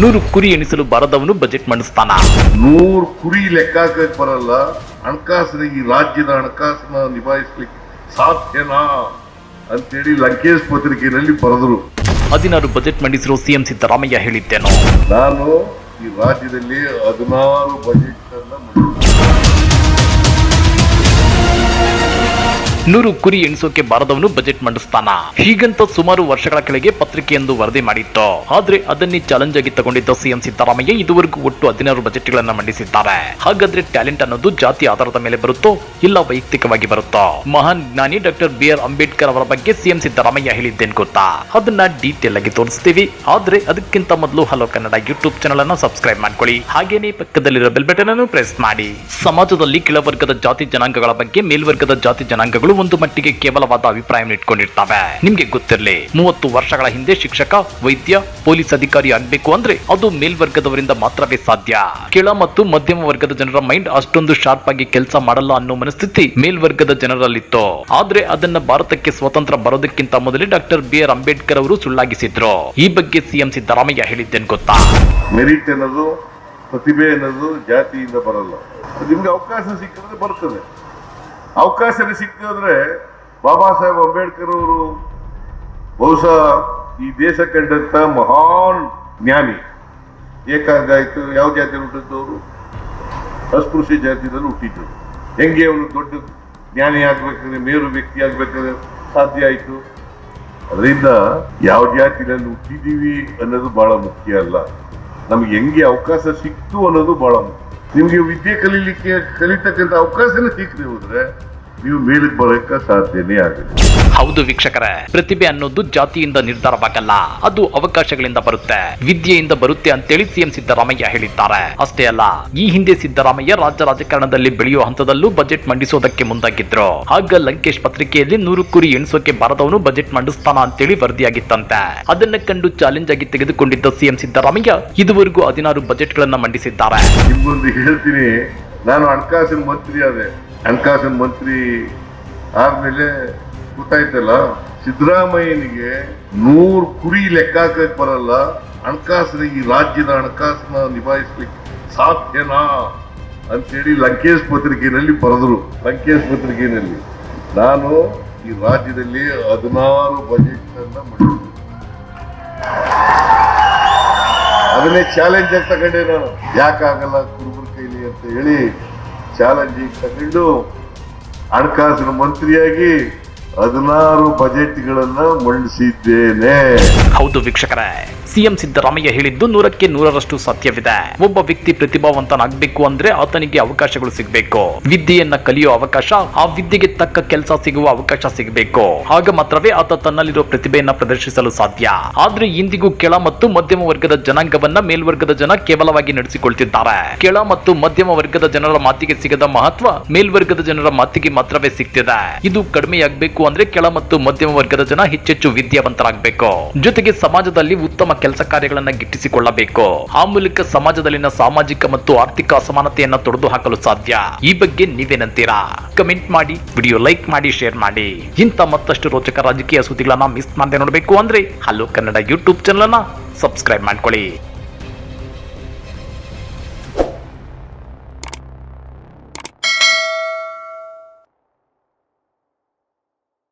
ನೂರು ಕುರಿ ಎಣಿಸಲು ಬಾರದವನು ಬಜೆಟ್ ಮಂಡಿಸ್ತಾನ. ನೂರು ಕುರಿ ಲೆಕ್ಕ ಬರಲ್ಲ. ಹಣಕಾಸಿನ ಈ ರಾಜ್ಯದ ಹಣಕಾಸನ್ನ ನಿಭಾಯಿಸ್ಲಿಕ್ಕೆ ಸಾಧ್ಯನಾ? ಅಂತೇಳಿ ಲಂಕೇಶ್ ಪತ್ರಿಕೆಯಲ್ಲಿ ಬರೆದರು. ಹದಿನಾರು ಬಜೆಟ್ ಮಂಡಿಸಿರೋ ಸಿಎಂ ಸಿದ್ದರಾಮಯ್ಯ ಹೇಳಿದ್ದೇನು. ನಾನು ಈ ರಾಜ್ಯದಲ್ಲಿ ಹದಿನಾರು ಬಜೆಟ್ ಅನ್ನ ನೂರು ಕುರಿ ಎಣಿಸೋಕೆ ಬಾರದವನು ಬಜೆಟ್ ಮಂಡಿಸ್ತಾನ. ಹೀಗಂತ ಸುಮಾರು ವರ್ಷಗಳ ಕೆಳಗೆ ಪತ್ರಿಕೆಯೊಂದು ವರದಿ ಮಾಡಿತ್ತು. ಆದ್ರೆ ಅದನ್ನೇ ಚಾಲೆಂಜ್ ಆಗಿ ತಗೊಂಡಿದ್ದ ಸಿಎಂ ಸಿದ್ದರಾಮಯ್ಯ ಇದುವರೆಗೂ ಒಟ್ಟು ಹದಿನಾರು ಬಜೆಟ್ ಗಳನ್ನ ಮಂಡಿಸಿದ್ದಾರೆ. ಹಾಗಾದ್ರೆ ಟ್ಯಾಲೆಂಟ್ ಅನ್ನೋದು ಜಾತಿ ಆಧಾರದ ಮೇಲೆ ಬರುತ್ತೋ, ಇಲ್ಲ ವೈಯಕ್ತಿಕವಾಗಿ ಬರುತ್ತೋ? ಮಹಾನ್ ಜ್ಞಾನಿ ಡಾಕ್ಟರ್ ಬಿ ಆರ್ ಅಂಬೇಡ್ಕರ್ ಅವರ ಬಗ್ಗೆ ಸಿಎಂ ಸಿದ್ದರಾಮಯ್ಯ ಹೇಳಿದ್ದೇನ್ ಗೊತ್ತಾ? ಅದನ್ನ ಡೀಟೇಲ್ ಆಗಿ ತೋರಿಸ್ತೀವಿ. ಆದ್ರೆ ಅದಕ್ಕಿಂತ ಮೊದಲು ಹಲೋ ಕನ್ನಡ ಯೂಟ್ಯೂಬ್ ಚಾನಲ್ ಅನ್ನು ಸಬ್ಸ್ಕ್ರೈಬ್ ಮಾಡ್ಕೊಳ್ಳಿ. ಹಾಗೇನೆ ಪಕ್ಕದಲ್ಲಿರೋ ಬೆಲ್ ಬಟನ್ ಅನ್ನು ಪ್ರೆಸ್ ಮಾಡಿ. ಸಮಾಜದಲ್ಲಿ ಕೆಳವರ್ಗದ ಜಾತಿ ಜನಾಂಗಗಳ ಬಗ್ಗೆ ಮೇಲ್ವರ್ಗದ ಜಾತಿ ಜನಾಂಗಗಳು ಒಂದು ಮಟ್ಟಿಗೆ ಕೇವಲವಾದ ಅಭಿಪ್ರಾಯವನ್ನು ಇಟ್ಕೊಂಡಿರ್ತವೆ. ನಿಮ್ಗೆ ಗೊತ್ತಿರಲಿ, ಮೂವತ್ತು ವರ್ಷಗಳ ಹಿಂದೆ ಶಿಕ್ಷಕ, ವೈದ್ಯ, ಪೊಲೀಸ್ ಅಧಿಕಾರಿ ಆಗ್ಬೇಕು ಅಂದ್ರೆ ಅದು ಮೇಲ್ವರ್ಗದವರಿಂದ ಮಾತ್ರವೇ ಸಾಧ್ಯ. ಕೆಳ ಮತ್ತು ಮಧ್ಯಮ ವರ್ಗದ ಜನರ ಮೈಂಡ್ ಅಷ್ಟೊಂದು ಶಾರ್ಪ್ ಆಗಿ ಕೆಲಸ ಮಾಡಲ್ಲ ಅನ್ನೋ ಮನಸ್ಥಿತಿ ಮೇಲ್ವರ್ಗದ ಜನರಲ್ಲಿತ್ತು. ಆದ್ರೆ ಅದನ್ನ ಭಾರತಕ್ಕೆ ಸ್ವತಂತ್ರ ಬರೋದಕ್ಕಿಂತ ಮೊದಲೇ ಡಾಕ್ಟರ್ ಬಿ. ಆರ್. ಅಂಬೇಡ್ಕರ್ ಅವರು ಸುಳ್ಳಾಗಿಸಿದ್ರು. ಈ ಬಗ್ಗೆ ಸಿಎಂ ಸಿದ್ದರಾಮಯ್ಯ ಹೇಳಿದ್ದೇನು ಗೊತ್ತಾ? ಮೆರಿಟ್ ಅನ್ನೋದು ಪ್ರತಿಭೆ ಅನ್ನೋದು ಜಾತಿಯಿಂದ ಬರಲ್ಲ. ನಿಮ್ಗೆ ಅವಕಾಶ ಸಿಕ್ಕಿದ್ರೆ ಬರ್ತದೆ. ಅವಕಾಶ ಸಿಕ್ಕಿದ್ರೆ ಬಾಬಾ ಸಾಹೇಬ್ ಅಂಬೇಡ್ಕರ್ ಅವರು ಬಹುಶಃ ಈ ದೇಶ ಕಂಡಂತ ಮಹಾನ್ ಜ್ಞಾನಿ. ಏಕಾಂಗ ಆಯ್ತು ಯಾವ ಜಾತಿ ಹುಟ್ಟಿದ್ದವರು ಅಸ್ಪೃಶ್ಯ ಜಾತಿಯಲ್ಲಿ ಹುಟ್ಟಿದ್ರು ಹೆಂಗೆ ಅವರು ದೊಡ್ಡ ಜ್ಞಾನಿ ಆಗ್ಬೇಕಾದ್ರೆ, ಮೇರು ವ್ಯಕ್ತಿ ಆಗ್ಬೇಕಾದ್ರೆ ಸಾಧ್ಯ ಆಯ್ತು? ಅದರಿಂದ ಯಾವ ಜಾತಿನಲ್ಲಿ ಹುಟ್ಟಿದೀವಿ ಅನ್ನೋದು ಬಹಳ ಮುಖ್ಯ ಅಲ್ಲ. ನಮ್ಗೆ ಹೆಂಗೆ ಅವಕಾಶ ಸಿಕ್ತು ಅನ್ನೋದು ಬಹಳ ಮುಖ್ಯ. ನಿಮ್ಗೆ ವಿದ್ಯೆ ಕಲೀಲಿಕ್ಕೆ ಕಲಿತಕ್ಕಂಥ ಅವಕಾಶನೇ ಸಿಕ್ಕದೆ ಹೋದ್ರೆ. ನೀವು ಮೇಲಕ್ಕೆ ಬರೋಕ್ಕೆ ಸಾಧ್ಯನೇ ಆಗಿದೆ. ಹೌದು ವೀಕ್ಷಕರೇ ಪ್ರತಿಭೆ ಅನ್ನೋದು ಜಾತಿಯಿಂದ ನಿರ್ಧಾರವಾಗಲ್ಲ ಅದು ಅವಕಾಶಗಳಿಂದ ಬರುತ್ತೆ. ವಿದ್ಯೆಯಿಂದ ಬರುತ್ತೆ ಅಂತೇಳಿ ಸಿಎಂ ಸಿದ್ದರಾಮಯ್ಯ ಹೇಳಿದ್ದಾರೆ. ಅಷ್ಟೇ ಅಲ್ಲ ಈ ಹಿಂದೆ ಸಿದ್ದರಾಮಯ್ಯ ರಾಜ್ಯ ರಾಜಕಾರಣದಲ್ಲಿ ಬೆಳೆಯುವ ಹಂತದಲ್ಲೂ ಬಜೆಟ್ ಮಂಡಿಸೋದಕ್ಕೆ ಮುಂದಾಗಿದ್ರು. ಆಗ ಲಂಕೇಶ್ ಪತ್ರಿಕೆಯಲ್ಲಿ ನೂರು ಕುರಿ ಎಣಿಸೋಕೆ ಬಾರದವನು ಬಜೆಟ್ ಮಂಡಿಸ್ತಾನ ಅಂತೇಳಿ ವರದಿಯಾಗಿತ್ತಂತೆ. ಅದನ್ನ ಕಂಡು ಚಾಲೆಂಜ್ ಆಗಿ ತೆಗೆದುಕೊಂಡಿದ್ದ ಸಿಎಂ ಸಿದ್ದರಾಮಯ್ಯ ಇದುವರೆಗೂ ಹದಿನಾರು ಬಜೆಟ್ಗಳನ್ನ ಮಂಡಿಸಿದ್ದಾರೆ. ನಿಮ್ಗೊಂದು ಹೇಳ್ತೀನಿ ನಾನು ಹಣಕಾಸಿನ ಮಂತ್ರಿ ಆದೆ. ಹಣಕಾಸಿನ ಮಂತ್ರಿ ಆದ್ಮೇಲೆ ಗೊತ್ತಾಯ್ತಲ್ಲ, ಸಿದ್ದರಾಮಯ್ಯನಿಗೆ ನೂರು ಕುರಿ ಲೆಕ್ಕ ಹಾಕಕ್ ಬರಲ್ಲ, ಹಣಕಾಸಿನ ಈ ರಾಜ್ಯದ ಹಣಕಾಸನ್ನ ನಿಭಾಯಿಸ್ಲಿಕ್ಕೆ ಸಾಧ್ಯನಾ ಅಂತೇಳಿ ಲಂಕೇಶ್ ಪತ್ರಿಕೆಯಲ್ಲಿ ಬರೆದ್ರು. ಲಂಕೇಶ್ ಪತ್ರಿಕೆಯಲ್ಲಿ ನಾನು ಈ ರಾಜ್ಯದಲ್ಲಿ ಹದಿನಾರು ಬಜೆಟ್ ಅನ್ನ ಮಾಡಿದ್ದೆ ಅದನ್ನೇ ಚಾಲೆಂಜ್ ಆಗಿ ತಗೊಂಡೆ ನಾನು. ಯಾಕಾಗಲ್ಲ ಕುರುಬರ ಕೈಲಿ ಅಂತ ಹೇಳಿ ಚಾಲೆಂಜ್ ತಗೊಂಡು ಹಣಕಾಸಿನ ಮಂತ್ರಿಯಾಗಿ ಹದಿನಾರು ಬಜೆಟ್ಗಳನ್ನು ಮಂಡಿಸಿದ್ದೇನೆ. ಹೌದು ವೀಕ್ಷಕರೇ. ಸಿಎಂ ಸಿದ್ದರಾಮಯ್ಯ ಹೇಳಿದ್ದು ನೂರಕ್ಕೆ ನೂರರಷ್ಟು ಸತ್ಯವಿದೆ. ಒಬ್ಬ ವ್ಯಕ್ತಿ ಪ್ರತಿಭಾವಂತನಾಗಬೇಕು ಅಂದ್ರೆ ಆತನಿಗೆ ಅವಕಾಶಗಳು ಸಿಗಬೇಕು. ವಿದ್ಯೆಯನ್ನ ಕಲಿಯೋ ಅವಕಾಶ, ಆ ವಿದ್ಯೆಗೆ ತಕ್ಕ ಕೆಲಸ ಸಿಗುವ ಅವಕಾಶ ಸಿಗಬೇಕು. ಆಗ ಮಾತ್ರವೇ ಆತ ತನ್ನಲ್ಲಿರೋ ಪ್ರತಿಭೆಯನ್ನ ಪ್ರದರ್ಶಿಸಲು ಸಾಧ್ಯ. ಆದ್ರೆ ಇಂದಿಗೂ ಕೆಳ ಮತ್ತು ಮಧ್ಯಮ ವರ್ಗದ ಜನಾಂಗವನ್ನ ಮೇಲ್ವರ್ಗದ ಜನ ಕೇವಲವಾಗಿ ನಡೆಸಿಕೊಳ್ತಿದ್ದಾರೆ. ಕೆಳ ಮತ್ತು ಮಧ್ಯಮ ವರ್ಗದ ಜನರ ಮಾತಿಗೆ ಸಿಗದ ಮಹತ್ವ ಮೇಲ್ವರ್ಗದ ಜನರ ಮಾತಿಗೆ ಮಾತ್ರವೇ ಸಿಗ್ತಿದೆ. ಇದು ಕಡಿಮೆಯಾಗಬೇಕು ಅಂದ್ರೆ ಕೆಳ ಮತ್ತು ಮಧ್ಯಮ ವರ್ಗದ ಜನ ಹೆಚ್ಚೆಚ್ಚು ವಿದ್ಯಾವಂತರಾಗಬೇಕು. ಜೊತೆಗೆ ಸಮಾಜದಲ್ಲಿ ಉತ್ತಮ ಕೆಲಸ ಕಾರ್ಯಗಳನ್ನ ಗಿಟ್ಟಿಸಿಕೊಳ್ಳಬೇಕು? ಆ ಮೂಲಕ ಸಮಾಜದಲ್ಲಿನ ಸಾಮಾಜಿಕ ಮತ್ತು ಆರ್ಥಿಕ ಅಸಮಾನತೆಯನ್ನ ತೊಡೆದು ಹಾಕಲು ಸಾಧ್ಯ? ಈ ಬಗ್ಗೆ ನೀವೇನಂತೀರಾ? ಕಮೆಂಟ್ ಮಾಡಿ ವಿಡಿಯೋ ಲೈಕ್ ಮಾಡಿ ಶೇರ್ ಮಾಡಿ. ಇಂಥ ಮತ್ತಷ್ಟು ರೋಚಕ ರಾಜಕೀಯ ಸುದ್ದಿಗಳನ್ನ ಮಿಸ್ ಮಾಡದೆ ನೋಡಬೇಕು ಅಂದ್ರೆ ಹಲೋ ಕನ್ನಡ ಯೂಟ್ಯೂಬ್ ಚಾನಲ್ ಅನ್ನ ಸಬ್ಸ್ಕ್ರೈಬ್ ಮಾಡ್ಕೊಳ್ಳಿ.